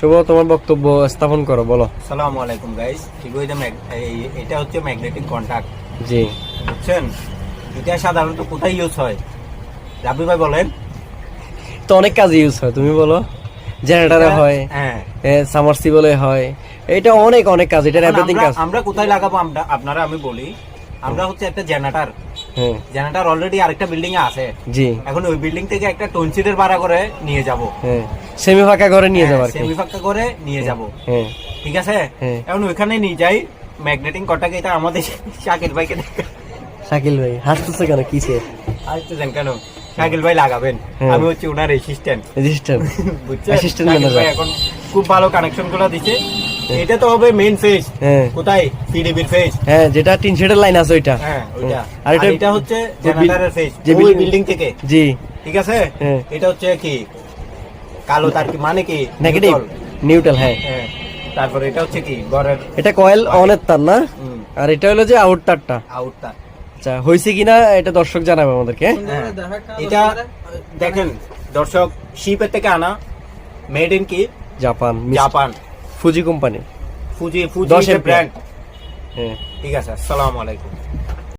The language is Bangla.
শুভ তোমার বক্তব্য স্থাপন করো বলো। সালামু আলাইকুম গাইস এটা হচ্ছে ম্যাগনেটিক কন্টাক্ট জি। বুঝছেন? এটা সাধারণত কোথায় ইউজ হয়? রাবি ভাই বলেন। তো অনেক কাজে ইউজ হয় তুমি বলো। জেনারেটরে হয় হ্যাঁ। সামারসিবলে হয়। এটা অনেক অনেক কাজ এটা এভরিথিং কাজ। আমরা কোথায় লাগাবো? আমরা আপনারা আমি বলি আমরা হচ্ছে একটা জেনারেটর জেনারেটর অলরেডি আরেকটা বিল্ডিং এ আছে। জি। এখন ওই বিল্ডিং থেকে একটা টনসিটের ভাড়া করে নিয়ে যাব। হ্যাঁ সেমি ফাঁকা করে নিয়ে যাব সেমি ফাঁকা করে নিয়ে যাব। হ্যাঁ ঠিক আছে? হ্যাঁ। এখন ওইখানে নিয়ে যাই। ম্যাগনেটিং কটাকে এটা আমাদের শাকিল ভাইকে শাকিল ভাই হাসতেছে কেন? কিসে হাসতেছেন কেন? শাকিল ভাই লাগাবেন। আমি হচ্ছে ওনার অ্যাসিস্ট্যান্ট রেজিস্টার বুঝছেন? শাকিল ভাই এখন খুব ভালো কানেকশনগুলো দিচ্ছে এটা তো হবে মেইন ফেজ হ্যাঁ। কোথায়? পিডিবির ফেজ হ্যাঁ যেটা টিন শেডের লাইন আছে ওইটা। হ্যাঁ ওইটা। আর এটা হচ্ছে জেনারেটরের ফেজ যে বিল্ডিং- থেকে। জি। ঠিক আছে? হ্যাঁ। এটা হচ্ছে কি? কালো তার কি মানে কি? নেগেটিভ। নিউট্রাল হ্যাঁ। হ্যাঁ। তারপর এটা হচ্ছে কি? ঘরের এটা কয়েল অনের তার না? আর এটা হলো যে আউট তারটা আউট তার আচ্ছা হয়েছে কিনা এটা দর্শক জানাবে আমাদেরকে। হ্যাঁ। এটা দেখেন দর্শক শিপের থেকে আনা মেড ইন কি? Japan Japan. Fuji company Fuji Fuji দশের ব্র্যান্ড হ্যাঁ। ঠিক আছে আসসালামু আলাইকুম।